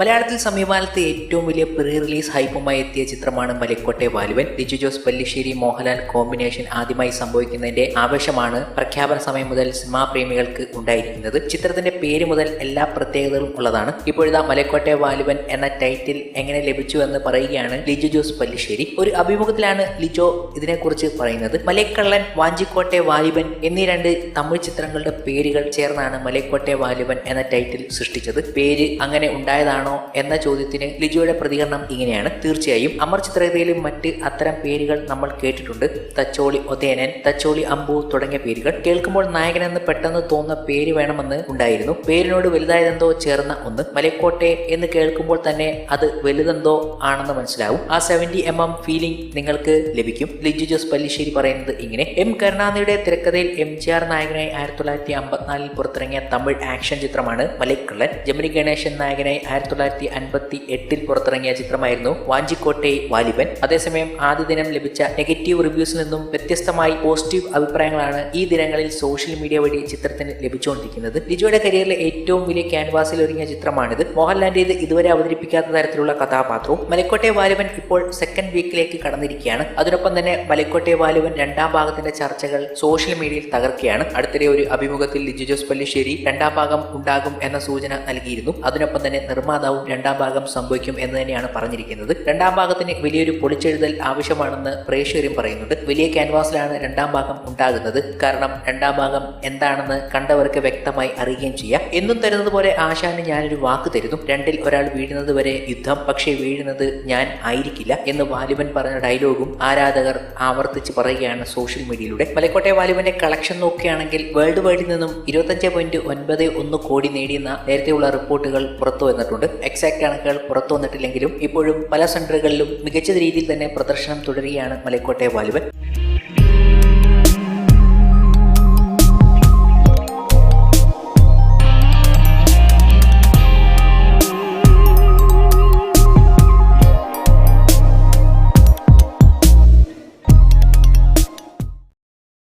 മലയാളത്തിൽ സമീപകാലത്ത് ഏറ്റവും വലിയ പ്രീ റിലീസ് ഹൈപ്പുമായി എത്തിയ ചിത്രമാണ് മലക്കോട്ടെ വാലുവൻ. ലിജു ജോസ് പല്ലിശ്ശേരി മോഹൻലാൽ കോമ്പിനേഷൻ ആദ്യമായി സംഭവിക്കുന്നതിന്റെ ആവേശമാണ് പ്രഖ്യാപന സമയം മുതൽ സിനിമാ പ്രേമികൾക്ക് ഉണ്ടായിരിക്കുന്നത്. ചിത്രത്തിന്റെ പേര് മുതൽ എല്ലാ പ്രത്യേകതകളും ഉള്ളതാണ്. ഇപ്പോഴിതാ മലക്കോട്ടെ വാലുവൻ എന്ന ടൈറ്റിൽ എങ്ങനെ ലഭിച്ചു എന്ന് പറയുകയാണ് ലിജു ജോസ് പല്ലിശ്ശേരി. ഒരു അഭിമുഖത്തിലാണ് ലിജോ ഇതിനെക്കുറിച്ച് പറയുന്നത്. മലക്കള്ളൻ വാഞ്ചിക്കോട്ടെ വാലിബൻ എന്നീ രണ്ട് തമിഴ് ചിത്രങ്ങളുടെ പേരുകൾ ചേർന്നാണ് മലക്കോട്ടെ വാലിബൻ എന്ന ടൈറ്റിൽ സൃഷ്ടിച്ചത്. പേര് അങ്ങനെ ഉണ്ടായതാണോ എന്ന ചോദ്യത്തിന് ലിജോയുടെ പ്രതികരണം ഇങ്ങനെയാണ്. തീർച്ചയായും അമർ ചിത്രകഥയിലും മറ്റ് അത്തരം പേരുകൾ നമ്മൾ കേട്ടിട്ടുണ്ട്. തച്ചോളി ഒതേനൻ തച്ചോളി അമ്പു തുടങ്ങിയ പേരുകൾ. കേൾക്കുമ്പോൾ നായകൻ എന്ന് പെട്ടെന്ന് തോന്നുന്ന പേര് വേണമെന്ന് ഉണ്ടായിരുന്നു. പേരിനോട് വലുതായതെന്തോ ചേർന്ന ഒന്ന്. മലക്കോട്ടെ എന്ന് കേൾക്കുമ്പോൾ തന്നെ അത് വലുതെന്തോ ആണെന്ന് മനസ്സിലാവും. ആ സെവന്റി എം എം ഫീലിംഗ് നിങ്ങൾക്ക് ലഭിക്കും. ലിജു ജോസ് പല്ലിശ്ശേരി പറയുന്നത് ഇങ്ങനെ. എം കരുണാനിധിയുടെ തിരക്കഥയിൽ എം ജി ആർ നായകനായി ആയിരത്തി തൊള്ളായിരത്തി അമ്പത്തിനാലിൽ പുറത്തിറങ്ങിയ തമിഴ് ആക്ഷൻ ചിത്രമാണ് മലക്കള്ളൻ ജമിനി ഗണേശൻ നായകനായി ആയിരത്തി തൊള്ളായിരത്തി അൻപത്തി എട്ടിൽ പുറത്തിറങ്ങിയ ചിത്രമായിരുന്നു വാഞ്ചിക്കോട്ടെ വാലിബൻ. അതേസമയം ആദ്യ ദിനം ലഭിച്ച നെഗറ്റീവ് റിവ്യൂസിൽ നിന്നും വ്യത്യസ്തമായി പോസിറ്റീവ് അഭിപ്രായങ്ങളാണ് ഈ ദിനങ്ങളിൽ സോഷ്യൽ മീഡിയ വഴി ചിത്രത്തിന് ലഭിച്ചുകൊണ്ടിരിക്കുന്നത്. ലിജോയുടെ കരിയറിലെ ഏറ്റവും വലിയ ക്യാൻവാസിൽ ഒരുങ്ങിയ ചിത്രമാണിത്. മോഹൻലാലിന്റേത് ഇതുവരെ അവതരിപ്പിക്കാത്ത തരത്തിലുള്ള കഥാപാത്രവും മലക്കോട്ടെ വാലുവൻ ഇപ്പോൾ സെക്കൻഡ് വീക്കിലേക്ക് കടന്നിരിക്കുകയാണ്. അതിനൊപ്പം തന്നെ മലക്കോട്ടെ വാലുവൻ രണ്ടാം ഭാഗത്തിന്റെ ചർച്ചകൾ സോഷ്യൽ മീഡിയയിൽ തകർക്കുകയാണ്. അടുത്തിടെ ഒരു അഭിമുഖത്തിൽ ലിജു ജോസ് പല്ലിശ്ശേരി രണ്ടാം ഭാഗം ഉണ്ടാകും എന്ന സൂചന നൽകിയിരുന്നു. അതിനൊപ്പം തന്നെ നിർമ്മാതാവും രണ്ടാം ഭാഗം സംഭവിക്കും എന്ന് തന്നെയാണ് പറഞ്ഞിരിക്കുന്നത്. രണ്ടാം ഭാഗത്തിന് വലിയൊരു പൊളിച്ചെഴുതൽ ആവശ്യമാണെന്ന് പ്രേക്ഷകരും പറയുന്നുണ്ട്. വലിയ ക്യാൻവാസിലാണ് രണ്ടാം ഭാഗം ഉണ്ടാകുന്നത്. കാരണം രണ്ടാം ഭാഗം എന്താണെന്ന് കണ്ടവർക്ക് വ്യക്തമായി അറിയുകയും ചെയ്യാം. എന്നും തരുന്നത് പോലെ ആശാന് ഞാനൊരു വാക്ക് തരുന്നു. രണ്ടിൽ ഒരാൾ വീഴുന്നത് വരെ യുദ്ധം പക്ഷേ വീഴുന്നത് ഞാൻ ആയിരിക്കില്ല എന്ന് വാലിബൻ പറഞ്ഞ ഡയലോഗും ആരാധകർ ആവർത്തിച്ച് പറയുകയാണ് സോഷ്യൽ മീഡിയയിലൂടെ. മലക്കോട്ടെ വാലിബന്റെ കളക്ഷൻ നോക്കുകയാണെങ്കിൽ വേൾഡ് വൈഡിൽ നിന്നും ഇരുപത്തഞ്ച് പോയിന്റ് ഒൻപത് ഒന്ന് കോടി നേടിയെന്ന നേരത്തെയുള്ള റിപ്പോർട്ടുകൾ പുറത്തു വന്നിട്ടുണ്ട്. എക്സാക്ട് കണക്കുകൾ പുറത്തു വന്നിട്ടില്ലെങ്കിലും ഇപ്പോഴും പല സെന്ററുകളിലും മികച്ച രീതിയിൽ തന്നെ പ്രദർശനം തുടരുകയാണ് മലക്കോട്ടെ വാലിബൻ